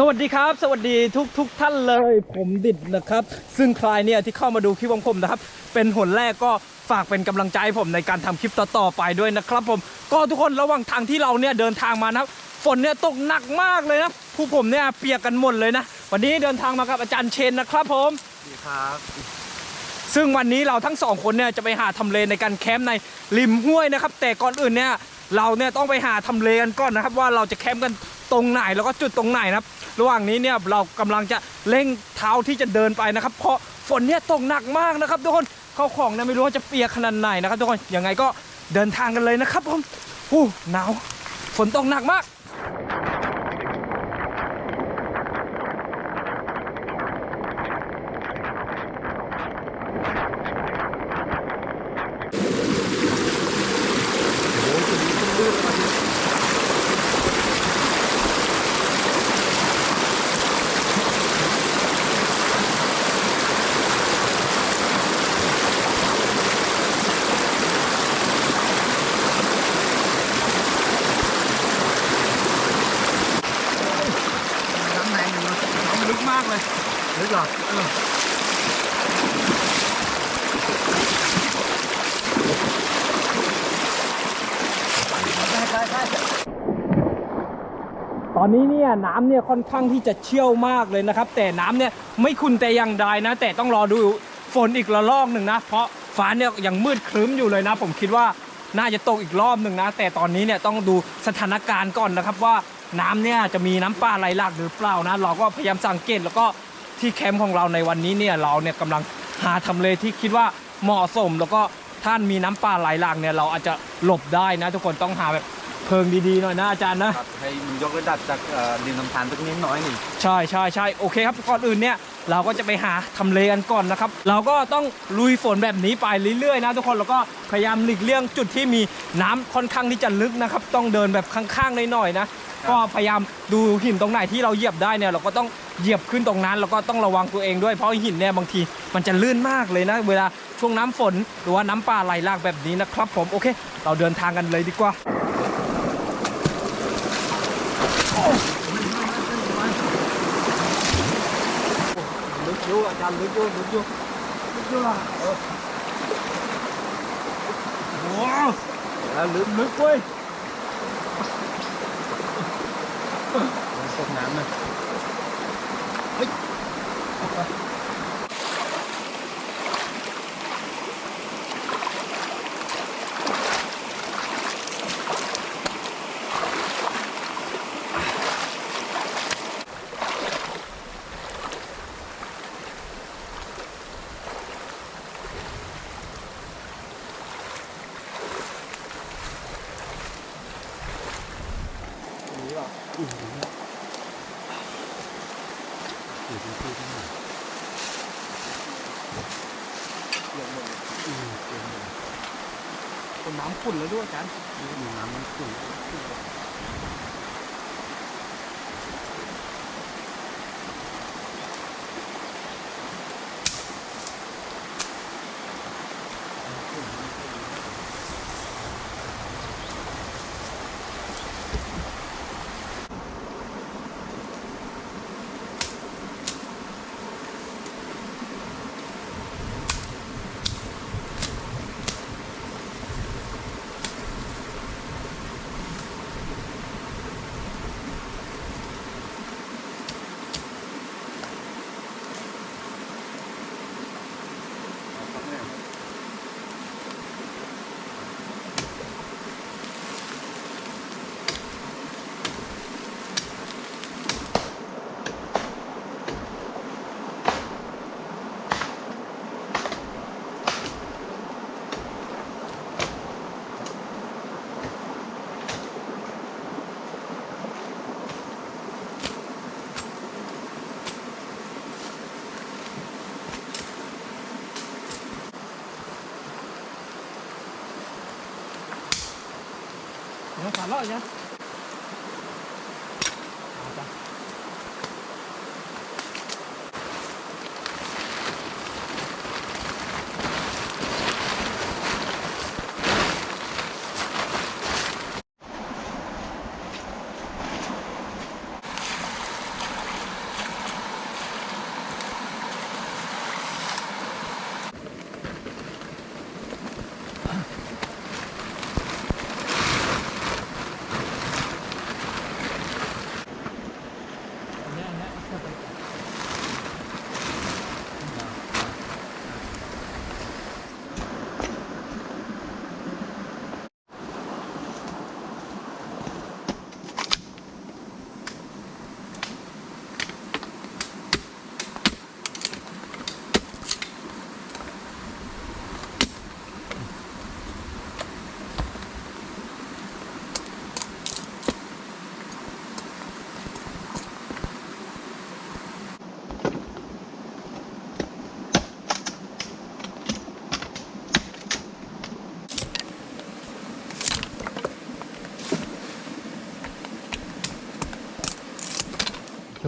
สวัสดีครับ สวัสดีทุกทุกท่านเลยผมดิดนะครับ ซึ่งใครเนี่ยที่เข้ามาดูคลิปของผมนะครับ เป็นหนแรกก็ฝากเป็นกำลังใจให้ผมในการทำคลิปต่อๆไปด้วยนะครับ ผมก็ทุกคนระหว่างทางที่เราเนี่ยเดินทางมานะครับฝนเนี่ยตกหนักมากเลยนะผู้ผมเนี่ยเปียกกันหมดเลยนะ วันนี้เดินทางมากับอาจารย์เชนนะครับผมดีครับ ซึ่งวันนี้เราทั้งสองคนเนี่ยจะไปหาทำเลในการแคมป์ในริมห้วยนะครับ แต่ก่อนอื่นเนี่ยเราเนี่ยต้องไปหาทำเลกันก่อนนะครับ ว่าเราจะแคมป์กันตรงไหนแล้วก็จุดตรงไหนนะครับ ระหว่างนี้เนี่ยเรากำลังจะเร่งเท้าที่จะเดินไปนะครับ เพราะฝนเนี่ยตกหนักมากนะครับ ทุกคนเข้าของเนี่ยไม่รู้ว่าจะเปียกขนาดไหนนะครับ ทุกคนยังไงก็เดินทางกันเลยนะครับผมอู้หนาวฝนตกหนักมาก น้ำไหนหนึ่งเนอะ น้ำลึกมากเลย ลึกเหรอ เออต อนนี้เนี่ยน้ำเนี่ยค่อนข้างที่จะเชี่ยวมากเลยนะครับ แต่น้ำเนี่ยไม่ขุ่นแต่อย่างใดนะ แต่ต้องรอดูฝนอีกระลอกหนึ่งนะ เพราะฟ้าเนี่ยยังมืดครึ้มอยู่เลยนะ ผมคิดว่าน่าจะตกอีกรอบหนึ่งนะ แต่ตอนนี้เนี่ยต้องดูสถานการณ์ก่อนนะครับว่าน้ำเนี่ยจะมีน้ำป่าไหลหลากหรือเปล่านะ เราก็พยายามสังเกตแล้วก็ที่แคมป์ของเราในวันนี้เนี่ยเราเนี่ยกำลังหาทำเลที่คิดว่าเหมาะสม แล้วก็ท่านมีน้ำป่าไหลหลากเนี่ยเราอาจจะหลบได้นะ ทุกคนต้องหาแบบ เพิงดีๆหน่อยนะอาจารย์นะ ครับให้มันยกระดับจากเอ่อดินลำธารสักนิดน้อยหนึ่งใช่ใช่ใช่โอเคครับก่อนอื่นเนี่ยเราก็จะไปหาทำเลกันก่อนนะครับ เราก็ต้องลุยฝนแบบนี้ไปเรื่อยๆนะทุกคนแล้วก็พยายามหลีกเลี่ยงจุดที่มีน้ำค่อนข้างที่จะลึกนะครับ ต้องเดินแบบข้างๆหน่อยๆนะก็พยายามดูหินตรงไหนที่เราเหยียบได้เนี่ยเราก็ต้องเหยียบขึ้นตรงนั้นแล้วก็ต้องระวังตัวเองด้วยเพราะหินเนี่ยบางทีมันจะลื่นมากเลยนะ เวลาช่วงน้ำฝนหรือว่าน้ำป่าไหลหลากแบบนี้นะครับ ผมโอเค เราเดินทางกันเลยดีกว่า ลึกอยู่อาจารย์ลึกอยู่ลึกอยู่ ขุ่นแล้วด้วยอาจารย์ 打多少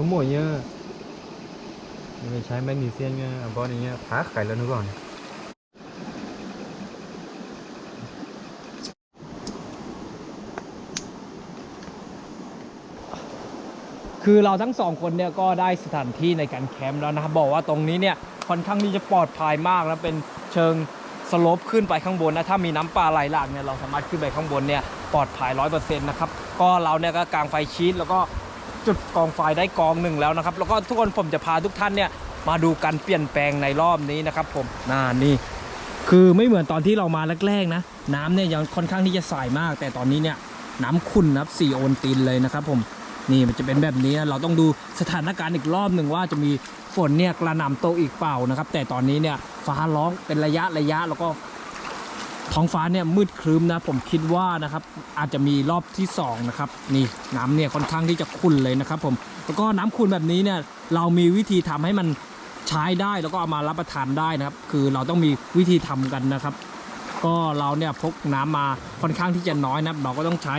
เดี๋ยวสามรอบอีกนะ Thiếu mùi nhá Mình trái magnesium nha À bọn này nha Phá khải lần nữa rồi คือเราทั้งสองคนเนี่ยก็ได้สถานที่ในการแคมป์แล้วนะครับบอกว่าตรงนี้เนี่ยค่อนข้างที่จะปลอดภัยมากแล้วเป็นเชิงสโลปขึ้นไปข้างบนนะถ้ามีน้ำป่าไหลหลากเนี่ยเราสามารถขึ้นไปข้างบนเนี่ยปลอดภัยร้อยเปอร์เซ็นต์นะครับก็เราเนี่ยก็กางไฟชีตแล้วก็ จุดกองไฟได้กองหนึ่งแล้วนะครับ แล้วก็ทุกคนผมจะพาทุกท่านเนี่ยมาดูการเปลี่ยนแปลงในรอบนี้นะครับผมน่านี่ คือไม่เหมือนตอนที่เรามาแรกๆนะน้ำเนี่ยยังค่อนข้างที่จะใสมาก แต่ตอนนี้เนี่ยน้ำขุ่นนะครับสี่โอนตินเลยนะครับผมนี่มันจะเป็นแบบนี้เราต้องดูสถานการณ์อีกรอบหนึ่งว่าจะมีฝนเนี่ยกระหน่ำตอีกเปล่านะครับ แต่ตอนนี้เนี่ยฟ้าร้องเป็นระยะระยะแล้วก็ ท้องฟ้าเนี่ยมืดครึ้มนะผมคิดว่านะครับอาจจะมีรอบที่สองนะครับนี่น้ำเนี่ยค่อนข้างที่จะขุ่นเลยนะครับผมแล้วก็น้ำขุ่นแบบนี้เนี่ยเรามีวิธีทำให้มันใช้ได้แล้วก็เอามารับประทานได้นะครับ คือเราต้องมีวิธีทำกันนะครับ ก็เราเนี่ยพกน้ำมาค่อนข้างที่จะน้อยนะเราก็ต้องใช้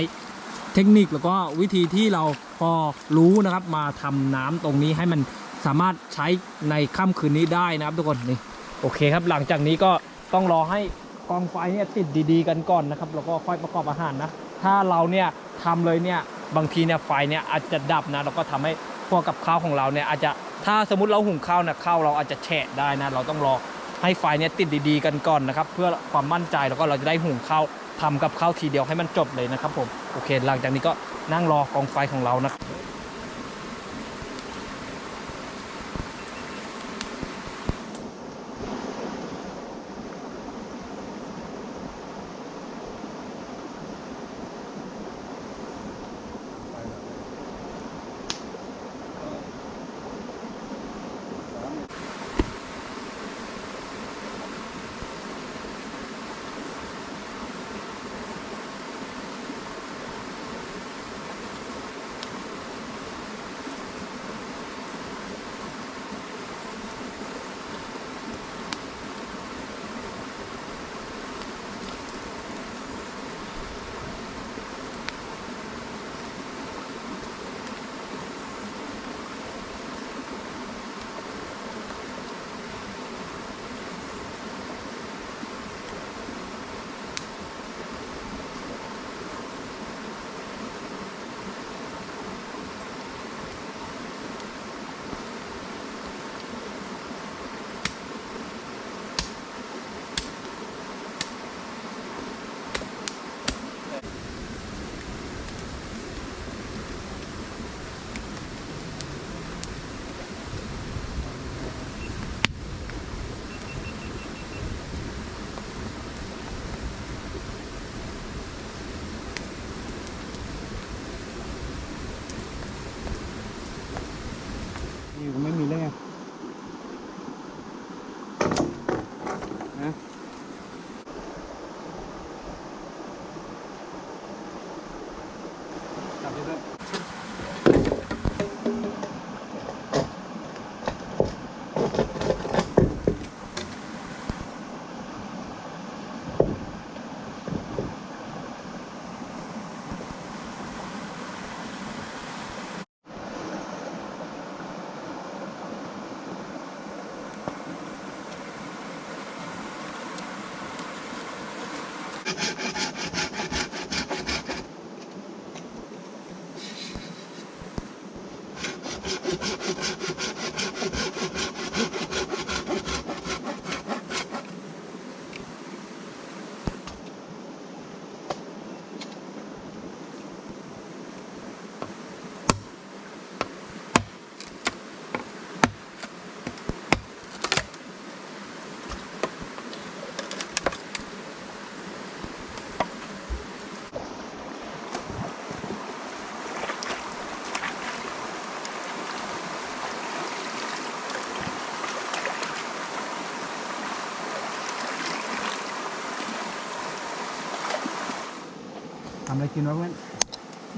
เทคนิคแล้วก็วิธีที่เราพอรู้นะครับ มาทำน้ำตรงนี้ให้มันสามารถใช้ในค่ำคืนนี้ได้นะครับทุกคนนี่โอเคครับหลังจากนี้ก็ต้องรอให้ กองไฟเนี่ยติดดีๆ กันก่อนนะครับแล้วก็ค่อยประกอบอาหารนะ ถ้าเราเนี่ยทำเลยเนี่ยบางทีเนี่ยไฟเนี่ยอาจจะดับนะแล้วก็ทำให้พวกกับข้าวของเราเนี่ยอาจจะถ้าสมมติเราหุงข้าวเนี่ยข้าวเราอาจจะแฉะได้นะเราต้องรอให้ไฟเนี่ยติดดีๆ กันก่อนนะครับเพื่อความมั่นใจแล้วก็เราจะได้หุงข้าวทำกับข้าวทีเดียวให้มันจบเลยนะครับผมโอเค หลังจากนี้ก็นั่งรอกองไฟของเรานะนี่ you ทำอะไรกินวะเพื่อน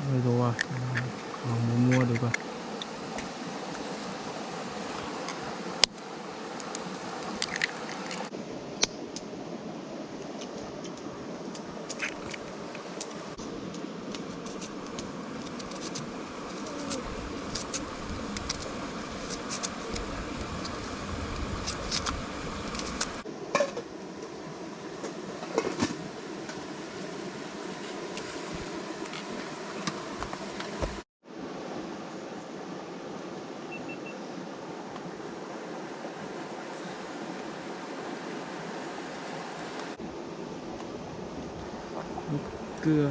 ไม่รู้ว่ะลองมั่วๆดูก่อน ลือ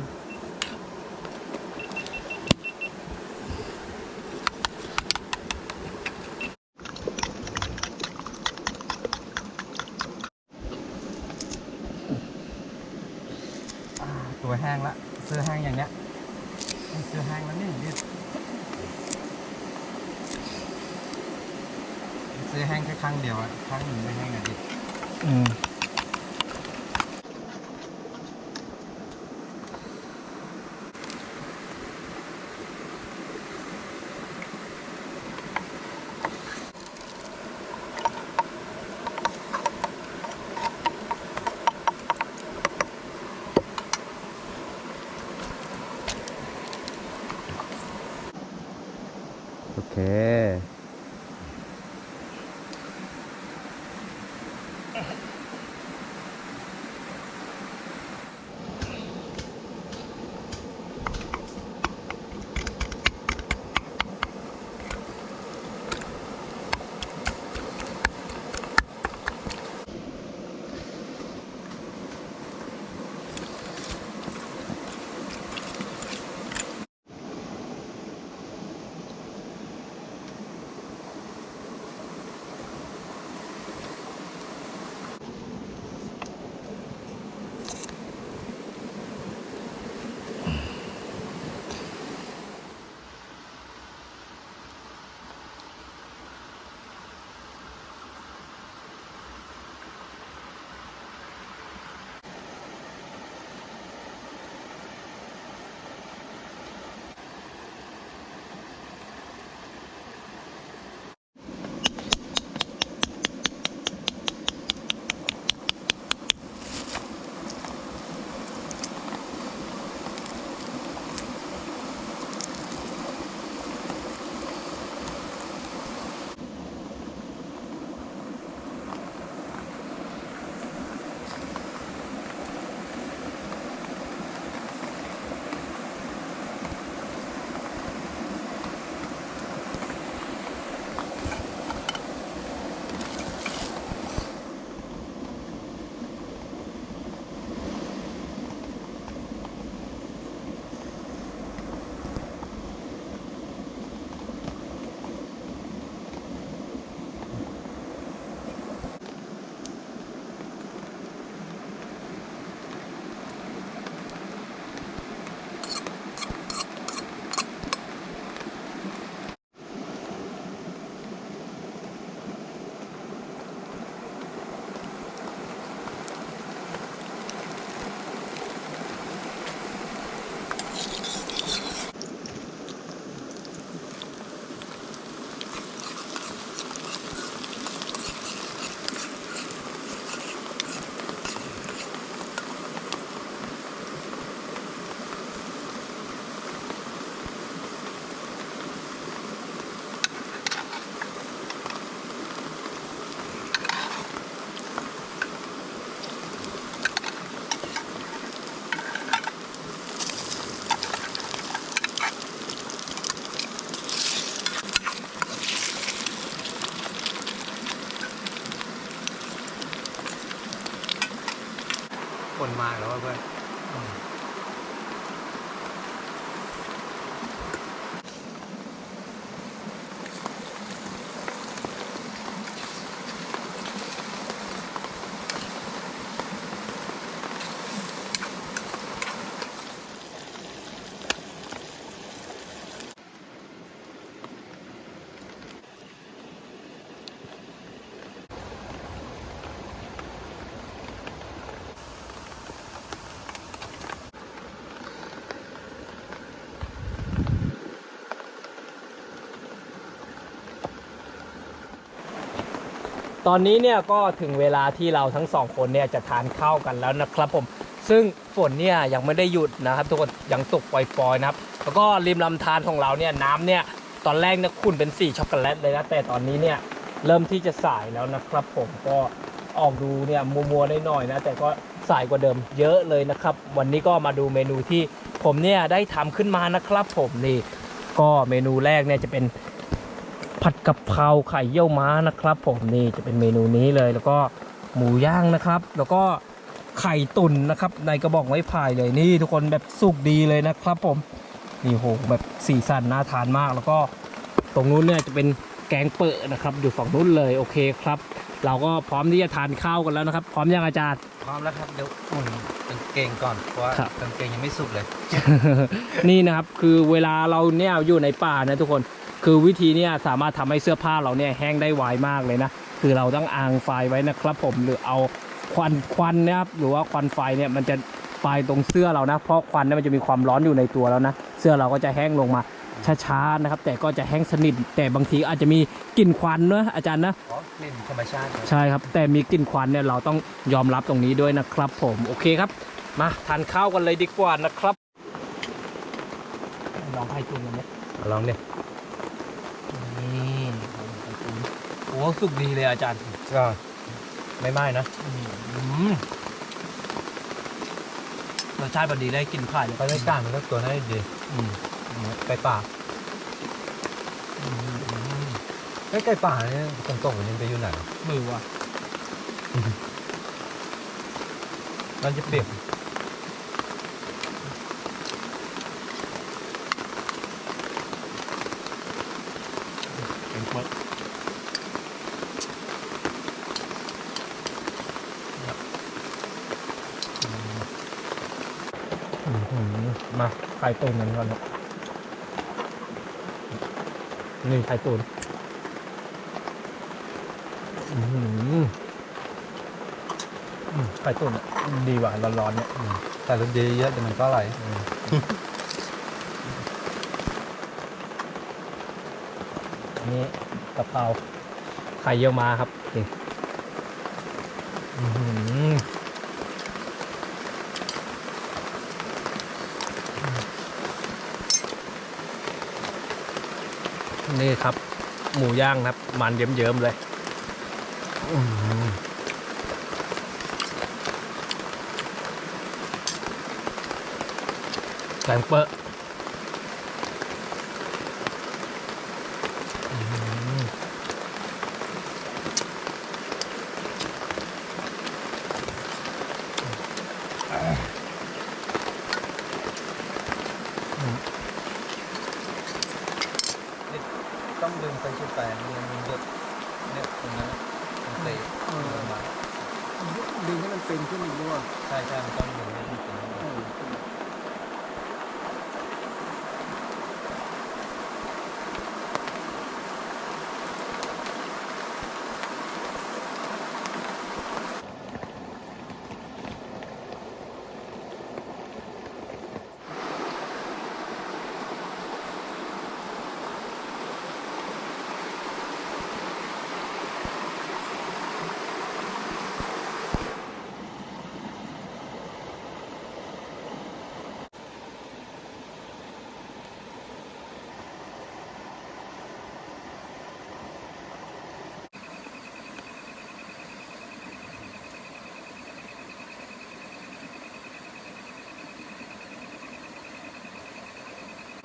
อ่าตัวแห้งละเสื้อแห้งอย่างเนี้ยเสื้อแห้งแล้วนี่ดิเสื้อแห้งแค่ข้างเดียวอะข้างหนึ่งไม่แห้งอะดิอืม เค ตอนนี้เนี่ยก็ถึงเวลาที่เราทั้งสองคนเนี่ยจะทานข้าวกันแล้วนะครับผม ซึ่งฝนเนี่ยยังไม่ได้หยุดนะครับทุกคนยังตกปล่อยๆนะครับ แล้วก็ริมลำธารของเราเนี่ยน้ำเนี่ยตอนแรกเนี่ยขุ่นเป็นสีช็อกโกแลตเลยนะแต่ตอนนี้เนี่ยเริ่มที่จะสายแล้วนะครับ ผมก็ออกดูเนี่ยมัวๆได้หน่อยนะแต่ก็สายกว่าเดิมเยอะเลยนะครับ วันนี้ก็มาดูเมนูที่ผมเนี่ยได้ทำขึ้นมานะครับ ผมนี่ก็เมนูแรกเนี่ยจะเป็น ผัดกะเพราไข่เยี่ยวม้านะครับ ผมนี่จะเป็นเมนูนี้เลยแล้วก็หมูย่างนะครับ แล้วก็ไข่ตุ่นนะครับ ในกระบอกไม้ไผ่เลยนี่ทุกคนแบบสุกดีเลยนะครับ ผมนี่โหแบบสีสันน่าทานมาก แล้วก็ตรงนู้นเนี่ยจะเป็นแกงเปิดนะครับ อยู่ฝั่งนู้นเลยโอเคครับ เราก็พร้อมที่จะทานข้าวกันแล้วนะครับ พร้อมยังอาจารย์ พร้อมแล้วครับเดี๋ยวอุ่นกางเกงก่อนเพราะว่าครับ กางเกงยังไม่สุกเลย นี่นะครับคือเวลาเราเนี่ยอยู่ในป่านะทุกคน คือวิธีเนี่ยสามารถทำให้เสื้อผ้าเราเนี่ยแห้งได้ไวมากเลยนะ คือเราต้องอ่างไฟไว้นะครับผมหรือเอาควันควันนะครับหรือว่าควันไฟเนี่ยมันจะไฟตรงเสื้อเรานะ เพราะควันเนี่ยมันจะมีความร้อนอยู่ในตัวแล้วนะ เสื้อเราก็จะแห้งลงมาช้าๆนะครับ แต่ก็จะแห้งสนิทแต่บางทีอาจจะมีกลิ่นควันเนอะอาจารย์นะเพราะกลิ่นธรรมชาติครับใช่ครับ แต่มีกลิ่นควันเนี่ยเราต้องยอมรับตรงนี้ด้วยนะครับ ผมโอเคครับ มาทานข้าวกันเลยดีกว่านะครับ ลองให้จุนกันไหมลองดินี่ โอ้สุกดีเลยอาจารย์ก็ไม่ไหม้นะอืมรสชาติพอดีได้กลินผ่านเลยไปได้กล้างมันก็ตัวนั้นดีอืมไก่ป่าไอ้ไก่ป่าเนี่ยคนตกมันยังไปอยู่ไหนมือว่ะมันจะเปียก เป็นคนมา ไข่ตุนกันก่อนนะนี่ไข่ตุนอื้อหืออืมไข่ตุนอะดีว่ะร้อนๆเนี่ยแต่รสดีเยอะแต่มันก็อร่อยอันนี้กะเพราไข่เยี่ยวมาครับนี่อื้อหือ นี่ครับ หมูย่างครับ มันเยิ้มๆเลยแกงเปอะอื้อหือ ต้องดึงไปชุดแปงดึงดึงหยดเนี่ยตรงนั้นน่ะมันเตะลงมา ดึงให้มัน เป็นขึ้นอีกด้วย ใช่ใช่มันต้องดึงให้มันเป็น เออ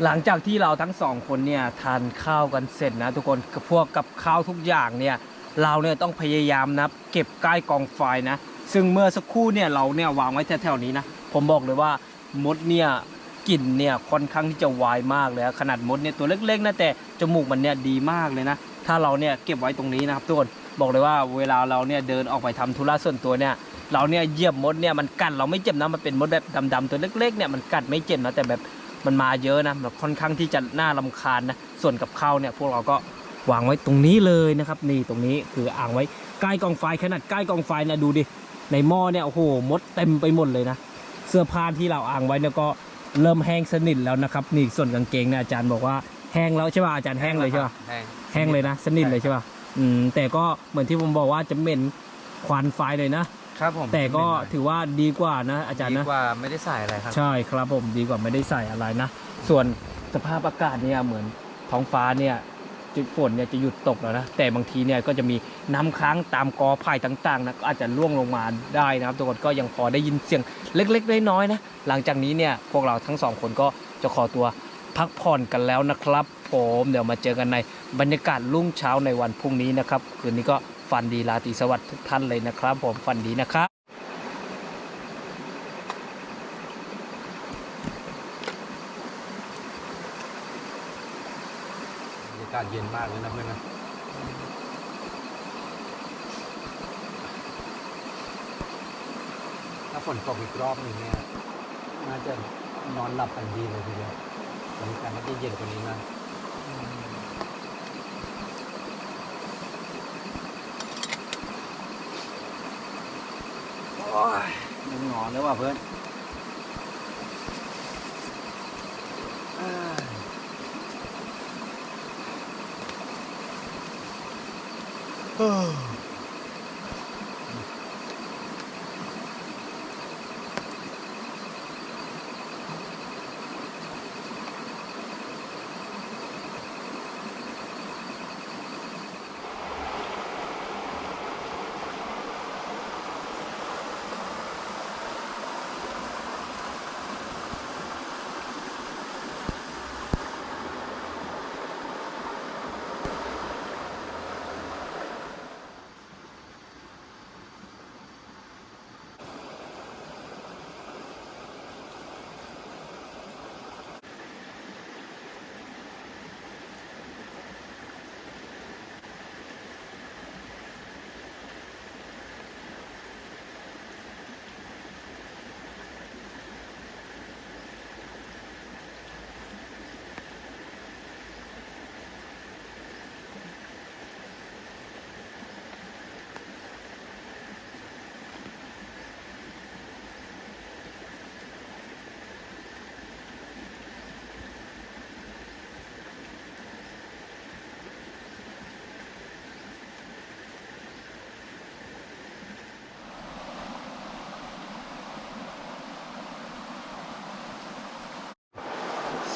หลังจากที่เราทั้งสองคนเนี่ยทานข้าวกันเสร็จนะทุกคนพวกกับข้าวทุกอย่างเนี่ยเราเนี่ยต้องพยายามนะเก็บใกล้กองไฟนะ ซึ่งเมื่อสักครู่เนี่ยเราเนี่ยวางไว้แถวๆนี้นะผมบอกเลยว่ามดเนี่ยกลิ่นเนี่ยค่อนข้างที่จะวายมากเลยขนาดมดเนี่ยตัวเล็กๆนะแต่จมูกมันเนี่ยดีมากเลยนะ ถ้าเราเนี่ยเก็บไว้ตรงนี้นะครับทุกคนบอกเลยว่าเวลาเราเนี่ยเดินออกไปทำธุระส่วนตัวเนี่ยเราเนี่ยเหยียบมดเนี่ยมันกัดเราไม่เจ็บนะมันเป็นมดแบบดำๆตัวเล็กๆเนี่ยมันกัดไม่เจ็บนะแต่แบบ มันมาเยอะนะแบบค่อนข้างที่จะน่ารำคาญนะส่วนกับข้าวเนี่ยพวกเราก็วางไว้ตรงนี้เลยนะครับ นี่ตรงนี้คืออ่างไว้ใกล้กองไฟขนาดใกล้กองไฟเนี่ยดูดิในหม้อเนี่ยโอ้โหมดเต็มไปหมดเลยนะ เสื้อผ้าที่เราอ่างไว้เนี่ยก็เริ่มแห้งสนิทแล้วนะครับ นี่ส่วนกางเกงเนี่ยอาจารย์บอกว่าแห้งแล้วใช่ป่ะอาจารย์แห้งเลยใช่ป่ะแห้งแห้งเลยนะ สนิทเลยใช่ป่ะอืมแต่ก็เหมือนที่ผมบอกว่าจะเหม็นควันไฟเลยนะ ครับผมแต่ก็ถือว่าดีกว่านะอาจารย์ดีนะกว่าไม่ได้ใส่อะไรครับ ใช่ครับผมดีกว่าไม่ได้ใส่อะไรนะ ส่วนสภาพอากาศเนี่ยเหมือนท้องฟ้าเนี่ยจุดฝนเนี่ยจะหยุดตกแล้วนะแต่บางทีเนี่ยก็จะมีน้ำค้างตามกอไผ่ต่างๆนะก็อาจจะร่วงลงมาได้นะครับทุกคนก็ยังพอได้ยินเสียงเล็กๆน้อยๆนะหลังจากนี้เนี่ยพวกเราทั้งสองคนก็จะขอตัวพักผ่อนกันแล้วนะครับ ผมเดี๋ยวมาเจอกันในบรรยากาศรุ่งเช้าในวันพรุ่งนี้นะครับ คืนนี้ก็ ฟันดีราตรีสวัสดิ์ทุกท่านเลยนะครับ ผมฟันดีนะครับบรรยากาศเย็นมากเลยนะเพื่อนนะถ้าฝนตกอีกรอบหนึ่งเนี่ยน่าจะนอนหลับกันดีเลยทีเดียวบรรยากาศน่าจะเย็นกว่านี้นะ ยมันงอนแล้วว่ะเพื่อนเอ้ย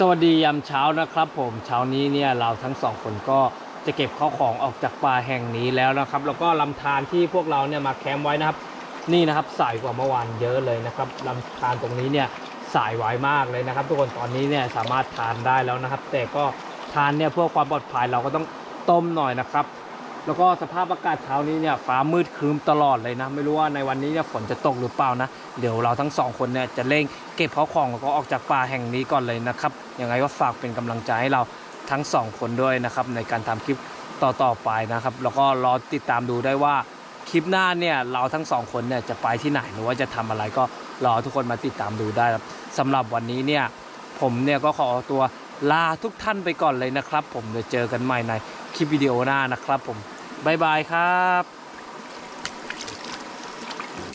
สวัสดียามเช้านะครับผมเช้านี้เนี่ยเราทั้งสองคนก็จะเก็บข้าวของออกจากป่าแห่งนี้แล้วนะครับ แล้วก็ลำธารที่พวกเราเนี่ยมาแคมป์ไว้นะครับ นี่นะครับสายกว่าเมื่อวานเยอะเลยนะครับลำธารตรงนี้เนี่ยสายไวมากเลยนะครับ ทุกคนตอนนี้เนี่ยสามารถทานได้แล้วนะครับ แต่ก็ทานเนี่ยเพื่อความปลอดภัยเราก็ต้องต้มหน่อยนะครับ แล้วก็สภาพอากาศเช้านี้เนี่ยฟ้ามืดครึ้มตลอดเลยนะ ไม่รู้ว่าในวันนี้เนี่ยฝนจะตกหรือเปล่านะ เดี๋ยวเราทั้งสองคนเนี่ยจะเร่งเก็บข้าวของแล้วก็ออกจากป่าแห่งนี้ก่อนเลยนะครับยังไงก็ฝากเป็นกำลังใจให้เราทั้งสองคนด้วยนะครับในการทำคลิปต่อๆไปนะครับ แล้วก็รอติดตามดูได้ว่าคลิปหน้าเนี่ยเราทั้งสองคนเนี่ยจะไปที่ไหนหรือว่าจะทำอะไรก็รอทุกคนมาติดตามดูได้ครับสำหรับวันนี้เนี่ยผมเนี่ยก็ขอตัวลาทุกท่านไปก่อนเลยนะครับ ผมเดี๋ยวเจอกันใหม่ในคลิปวิดีโอหน้านะครับผม บายบายครับ